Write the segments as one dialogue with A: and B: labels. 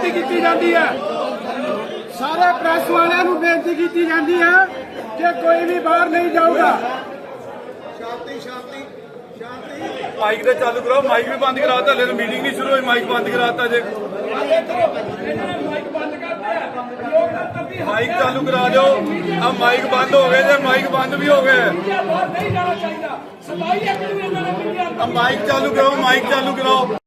A: ਬੇਨਤੀ ਕੀਤੀ ਜਾਂਦੀ ਹੈ। ਸਾਰੇ ਪ੍ਰੈਸ ਵਾਲਿਆਂ ਨੂੰ ਬੇਨਤੀ ਕੀਤੀ ਜਾਂਦੀ ਹੈ ਕਿ ਕੋਈ ਵੀ ਬਾਹਰ ਨਹੀਂ ਜਾਊਗਾ।
B: ਮਾਈਕ ਤੇ ਚਾਲੂ ਕਰਾਓ ਮਾਈਕ ਵੀ ਬੰਦ ਕਰਾਤਾ ਹਲੇ ਮੀਟਿੰਗ ਨਹੀਂ ਸ਼ੁਰੂ ਹੋਈ ਮਾਈਕ ਬੰਦ ਕਰਾਤਾ ਜੇ। ਮਾਈਕ ਚਾਲੂ ਕਰਾ ਦਿਓ। ਆ ਮਾਈਕ ਬੰਦ ਹੋ ਗਏ ਜੇ ਮਾਈਕ ਬੰਦ ਵੀ ਹੋ ਗਏ।
A: ਬਾਹਰ ਨਹੀਂ ਜਾਣਾ ਚਾਹੀਦਾ। ਸਫ਼ਾਈ ਇੱਕ ਨੂੰ ਇਹਨਾਂ ਨੇ ਮਿਲਿਆ
B: ਆ। ਮਾਈਕ ਚਾਲੂ ਕਰਾਓ ਮਾਈਕ ਚਾਲੂ ਕਰਾਓ।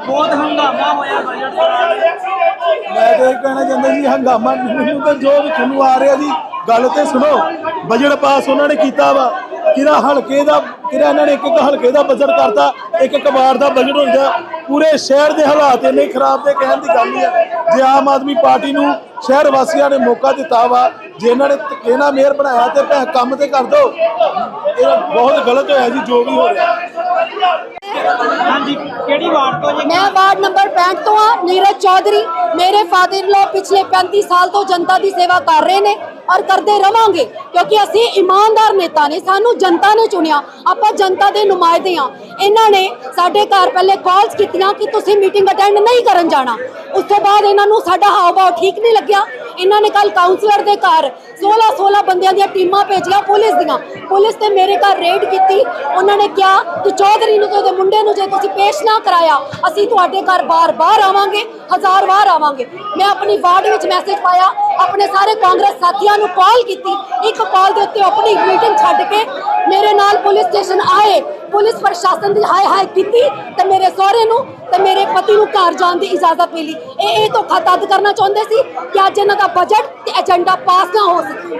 C: ਬਹੁਤ ਹੰਗਾਮਾ ਹੋਇਆ ਬਜਟ ਦੌਰਾਨ
D: ਮੈਂ ਤੇ ਕਹਿਣਾ ਚਾਹੁੰਦਾ ਜੀ, ਹੰਗਾਮਾ ਮੈਨੂੰ ਤਾਂ ਜੋ ਵੀ ਤੁਹਾਨੂੰ ਆ ਰਿਹਾ ਜੀ, ਗੱਲ ਤੇ ਸੁਣੋ। ਬਜਟ ਪਾਸ ਉਹਨਾਂ ਨੇ ਕੀਤਾ ਵਾ। ਕਿਹੜਾ ਹਲਕੇ ਦਾ, ਕਿਹੜਾ ਇਹਨਾਂ ਨੇ ਇੱਕ ਇੱਕ ਹਲਕੇ ਦਾ ਬਜਟ ਕਰਤਾ ਇੱਕ ਇੱਕ ਵਾਰ ਦਾ ਬਜਟ ਹੋ ਹੁੰਦਾ ਪੂਰੇ ਸ਼ਹਿਰ ਦੇ ਹਾਲਾਤ ਇੰਨੇ ਖਰਾਬ ਤੇ ਕਹਿਣ ਦੀ ਗੱਲ ਨਹੀਂ ਹੈ। ਜੇ ਆਮ ਆਦਮੀ ਪਾਰਟੀ ਨੂੰ ਸ਼ਹਿਰ ਵਾਸੀਆਂ ਨੇ ਮੌਕਾ ਦਿੱਤਾ ਵਾ ਜੇ ਇਹਨਾਂ ਨੇ ਨਾਲ ਮੇਅਰ ਬਣਾਇਆ ਤੇ ਭੈ ਕੰਮ ਤੇ ਕਰ ਦੋ ਇਹ ਬਹੁਤ ਗਲਤ ਹੋਇਆ ਜੀ ਜੋ ਵੀ ਹੋ ਰਿਹਾ।
C: ਹਾਂਜੀ ਕਿਹੜੀ ਵਾਰਡ ਤੋਂ ਜੀ?
E: ਮੈਂ ਵਾਰਡ ਨੰਬਰ 65 ਤੋਂ ਆ ਨੀਰਜ ਚੌਧਰੀ। ਮੇਰੇ ਫਾਦਰ ਲੋ ਪਿਛਲੇ 35 ਸਾਲ ਤੋਂ ਜਨਤਾ ਦੀ ਸੇਵਾ ਕਰ ਰਹੇ ਨੇ ਔਰ ਕਰਦੇ ਰਵਾਂਗੇ ਕਿਉਂਕਿ ਅਸੀਂ ਇਮਾਨਦਾਰ ਨੇਤਾ ਨੇ ਸਾਨੂੰ ਜਨਤਾ ਨੇ ਚੁਣਿਆ। ਆਪਾਂ ਜਨਤਾ ਦੇ ਨੁਮਾਇੰਦੇ ਆ ਇਹਨਾਂ ਨੇ ਸਾਡੇ ਘਰ ਪਹਿਲੇ ਕਾਲਸ ਕੀਤੀਆਂ ਕਿ ਤੁਸੀਂ ਮੀਟਿੰਗ ਅਟੈਂਡ ਨਹੀਂ ਕਰਨ ਜਾਣਾ। ਉਸ ਤੋਂ ਬਾਅਦ ਇਹਨਾਂ ਨੂੰ ਸਾਡਾ ਹਾਵ ਭਾਵ ਠੀਕ ਨਹੀਂ ਲੱਗਿਆ। ਇਹਨਾਂ ਨੇ ਕੱਲ ਕਾਉਂਸਲਰ ਦੇ ਘਰ 16 16 ਬੰਦਿਆਂ ਦੀਆਂ ਟੀਮਾਂ ਭੇਜੀਆਂ ਪੁਲਿਸ ਦੀਆਂ। ਪੁਲਿਸ ਤੇ ਮੇਰੇ ਘਰ ਰੇਡ ਕੀਤੀ। ਉਹਨਾਂ ਨੇ ਕਿਹਾ ਕਿ ਚੌਧਰੀ ਨੂੰ ਤੇ ਉਹਦੇ ਮੁੰਡੇ ਨੂੰ ਜੇ ਤੁਸੀਂ ਪੇਸ਼ ਨਾ ਕਰਾਇਆ, ਅਸੀਂ ਤੁਹਾਡੇ ਘਰ ਬਾਰ-ਬਾਰ ਆਵਾਂਗੇ, ਹਜ਼ਾਰ ਵਾਰ ਆਵਾਂਗੇ। ਮੈਂ ਆਪਣੀ ਵਾਰਡ ਵਿੱਚ ਮੈਸੇਜ ਪਾਇਆ। ਆਪਣੇ ਸਾਰੇ ਕਾਂਗਰਸ ਸਾਥੀਆਂ ਨੂੰ ਕਾਲ ਕੀਤੀ। ਇੱਕ ਕਾਲ ਦੇ ਉੱਤੇ ਆਪਣੀ ਮੀਟਿੰਗ ਛੱਡ ਕੇ ਮੇਰੇ ਨਾਲ ਪੁਲਿਸ ਸਟੇਸ਼ਨ ਪੁਲਿਸ ਪ੍ਰਸ਼ਾਸਨ ਦੀ ਹਾਏ ਹਾਏ ਕੀਤੀ ਤੇ ਮੇਰੇ ਸਹੁਰੇ ਨੂੰ ਤੇ ਮੇਰੇ ਪਤੀ ਨੂੰ ਘਰ ਜਾਣ ਦੀ ਇਜਾਜ਼ਤ ਮਿਲੀ। ਇਹ ਇਹ ਧੋਖਾ ਤਦ ਕਰਨਾ ਚਾਹੁੰਦੇ ਸੀ ਕਿ ਅੱਜ ਇਹਨਾਂ ਦਾ ਬਜਟ ਤੇ ਏਜੰਡਾ ਪਾਸ ਨਾ ਹੋ ਸਕੇ।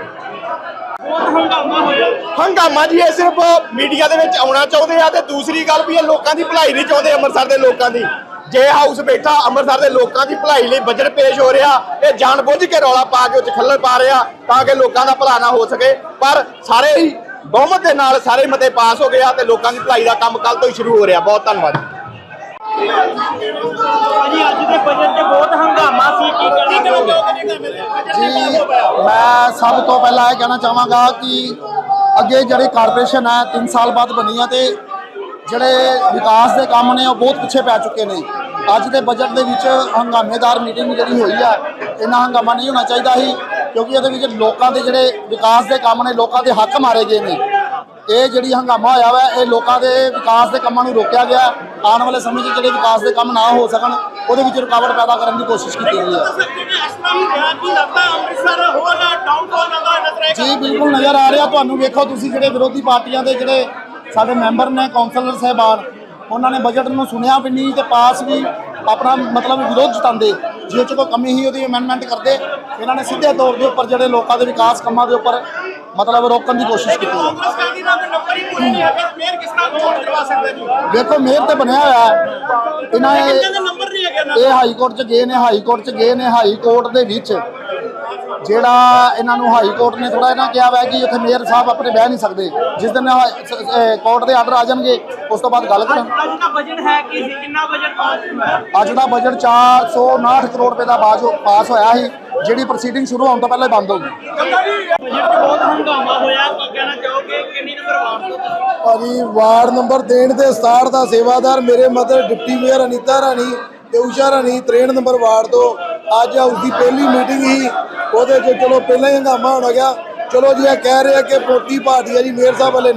C: ਬਹੁਤ ਹੰਗਾਮਾ ਹੋਇਆ।
F: ਹੰਗਾਮਾ ਜੀ ਇਹ ਸਿਰਫ ਮੀਡੀਆ ਦੇ ਵਿੱਚ ਆਉਣਾ ਚਾਹੁੰਦੇ ਆ ਤੇ ਦੂਸਰੀ ਗੱਲ ਵੀ ਇਹ ਲੋਕਾਂ ਦੀ ਭਲਾਈ ਨਹੀਂ ਚਾਹੁੰਦੇ ਅੰਮ੍ਰਿਤਸਰ ਦੇ ਲੋਕਾਂ ਦੀ। ਜੇ ਹਾਊਸ ਬੈਠਾ ਅੰਮ੍ਰਿਤਸਰ ਦੇ ਲੋਕਾਂ ਦੀ ਭਲਾਈ ਲਈ ਬਜਟ ਪੇਸ਼ ਹੋ ਰਿਹਾ ਇਹ ਜਾਣਬੁੱਝ ਕੇ ਰੌਲਾ ਪਾ ਕੇ ਉੱਚ ਖੱਲਰ ਪਾ ਰਿਹਾ ਤਾਂ ਕਿ ਲੋਕਾਂ ਦਾ ਭਲਾ ਨਾ ਹੋ ਸਕੇ। ਪਰ ਸਾਰੇ ਹੀ ਬਹੁਮਤ ਦੇ ਨਾਲ ਸਾਰੇ ਮਤੇ ਪਾਸ ਹੋ ਗਏ ਆ ਤੇ ਲੋਕਾਂ ਦੀ ਭਲਾਈ ਦਾ ਕੰਮ ਕੱਲ ਤੋਂ ਹੀ ਸ਼ੁਰੂ ਹੋ ਰਿਹਾ। ਬਹੁਤ ਧੰਨਵਾਦ।
C: ਭਾਜੀ ਅੱਜ ਦੇ ਬਜਟ 'ਚ ਬਹੁਤ ਹੰਗਾਮਾ ਸੀ। ਕੀ ਕਹਿਣਾ ਚਾਹੋਗੇ?
D: ਜੀ ਮੈਂ ਸਭ ਤੋਂ ਪਹਿਲਾਂ ਇਹ ਕਹਿਣਾ ਚਾਹਾਂਗਾ ਕਿ ਅੱਗੇ ਜਿਹੜੀ ਕਾਰਪੋਰੇਸ਼ਨ ਹੈ 3 ਸਾਲ ਬਾਅਦ ਬਣੀ ਆ ਤੇ ਜਿਹੜੇ ਵਿਕਾਸ ਦੇ ਕੰਮ ਨੇ ਉਹ ਬਹੁਤ ਪਿੱਛੇ ਪੈ ਚੁੱਕੇ ਨੇ। ਅੱਜ ਦੇ ਬਜਟ ਦੇ ਵਿੱਚ ਹੰਗਾਮੇਦਾਰ ਮੀਟਿੰਗ ਜਿਹੜੀ ਹੋਈ ਆ, ਇੰਨਾ ਹੰਗਾਮਾ ਨਹੀਂ ਹੋਣਾ ਚਾਹੀਦਾ ਸੀ, ਕਿਉਂਕਿ ਇਹਦੇ ਵਿੱਚ ਲੋਕਾਂ ਦੇ ਜਿਹੜੇ ਵਿਕਾਸ ਦੇ ਕੰਮ ਨੇ, ਲੋਕਾਂ ਦੇ ਹੱਕ ਮਾਰੇ ਗਏ ਨੇ। ਇਹ ਜਿਹੜੀ ਹੰਗਾਮਾ ਹੋਇਆ ਵਾ, ਇਹ ਲੋਕਾਂ ਦੇ ਵਿਕਾਸ ਦੇ ਕੰਮਾਂ ਨੂੰ ਰੋਕਿਆ ਗਿਆ। ਆਉਣ ਵਾਲੇ ਸਮੇਂ 'ਚ ਜਿਹੜੇ ਵਿਕਾਸ ਦੇ ਕੰਮ ਨਾ ਹੋ ਸਕਣ, ਉਹਦੇ ਵਿੱਚ ਰੁਕਾਵਟ ਪੈਦਾ ਕਰਨ ਦੀ ਕੋਸ਼ਿਸ਼ ਕੀਤੀ ਗਈ ਹੈ। ਜੀ, ਬਿਲਕੁਲ ਨਜ਼ਰ ਆ ਰਿਹਾ। ਤੁਹਾਨੂੰ ਵੇਖੋ, ਤੁਸੀਂ ਜਿਹੜੇ ਵਿਰੋਧੀ ਪਾਰਟੀਆਂ ਦੇ ਜਿਹੜੇ ਸਾਡੇ ਮੈਂਬਰ ਨੇ, ਕੌਂਸਲਰ ਸਾਹਿਬਾਨ ਉਹਨਾਂ ਨੇ ਬਜਟ ਨੂੰ ਸੁਣਿਆ ਵੀ ਨਹੀਂ ਤੇ ਪਾਸ ਵੀ ਆਪਣਾ ਮਤਲਬ ਵਿਰੋਧ ਜਤਾਉਂਦੇ। ਜੇ ਚ ਕੋਈ ਕਮੀ ਹੀ ਉਹਦੀ ਅਮੈਂਡਮੈਂਟ ਕਰਦੇ। ਇਹਨਾਂ ਨੇ ਸਿੱਧੇ ਤੌਰ ਦੇ ਉੱਪਰ ਜਿਹੜੇ ਲੋਕਾਂ ਦੇ ਵਿਕਾਸ ਕੰਮਾਂ ਦੇ ਉੱਪਰ ਮਤਲਬ ਰੋਕਣ ਦੀ ਕੋਸ਼ਿਸ਼ ਕੀਤੀ ਹੈ। ਦੇਖੋ ਮੇਅਰ ਤੇ ਬਣਿਆ ਹੋਇਆ ਹੈ। ਇਹਨਾਂ ਇਹ ਇਹ ਹਾਈ ਕੋਰਟ ਚ ਗਏ ਨੇ ਹਾਈ ਕੋਰਟ ਚ ਗਏ ਨੇ ਹਾਈ ਕੋਰਟ ਦੇ ਵਿੱਚ। ਜਿਹੜਾ ਇਹਨਾਂ ਨੂੰ ਹਾਈ ਕੋਰਟ ਨੇ ਥੋੜਾ ਇਹਨਾਂ ਕਿਹਾ ਹੋਇਆ ਕਿ ਉੱਥੇ ਮੇਅਰ ਸਾਹਿਬ ਆਪਣੇ ਬਹਿ ਨਹੀਂ ਸਕਦੇ। ਜਿਸ ਦਿਨ ਕੋਰਟ ਦੇ ਆਰਡਰ ਆ ਜਾਣਗੇ ਉਸ ਤੋਂ ਬਾਅਦ ਗੱਲ ਕਰਾਂ
C: ਅੱਜ ਦਾ ਬਜਟ ਹੈ ਕੀ ਸੀ? ਕਿੰਨਾ ਬਜਟ ਪਾਸ ਹੋਇਆ?
D: ਅੱਜ ਦਾ ਬਜਟ 459 ਕਰੋੜ ਰੁਪਏ ਦਾ ਬਾਜ- ਪਾਸ ਹੋਇਆ ਸੀ ਜਿਹੜੀ ਪ੍ਰੋਸੀਡਿੰਗ ਸ਼ੁਰੂ ਹੋਣ ਤੋਂ ਪਹਿਲਾਂ ਹੀ ਬੰਦ ਹੋ ਗਈ।
C: ਬਜਟ 'ਚ ਬਹੁਤ ਹੰਗਾਮਾ ਹੋਇਆ ਕੀ ਕਹਿਣਾ ਚਾਹੋਗੇ ਕਿੰਨੀ ਨੰਬਰ ਵਾਰਡ ਤੋਂ ਤੁਸੀਂ
G: ਭਾਜੀ ਵਾਰਡ ਨੰਬਰ 63 ਤੇ 67 ਦਾ ਸੇਵਾਦਾਰ ਮੇਰੇ mother deputy mayor Anita Rani ਤੇ ਊਸ਼ਾ ਰਾਣੀ 63 ਨੰਬਰ ਵਾਰਡ ਤੋਂ। ਅੱਜ ਹਾਊਸ ਦੀ ਪਹਿਲੀ ਮੀਟਿੰਗ ਸੀ। ਉਹਦੇ 'ਚ ਚਲੋ ਪਹਿਲਾਂ ਹੀ ਹੰਗਾਮਾ ਹੋਣਾ ਗਿਆ। ਚਲੋ ਜੀ, ਇਹ ਕਹਿ ਰਹੇ ਕਿ ਪੋਟੀ ਪਾਰਟੀ ਆ ਜੀ, ਮੇਅਰ ਸਾਹਿਬ ਵਾਲੇ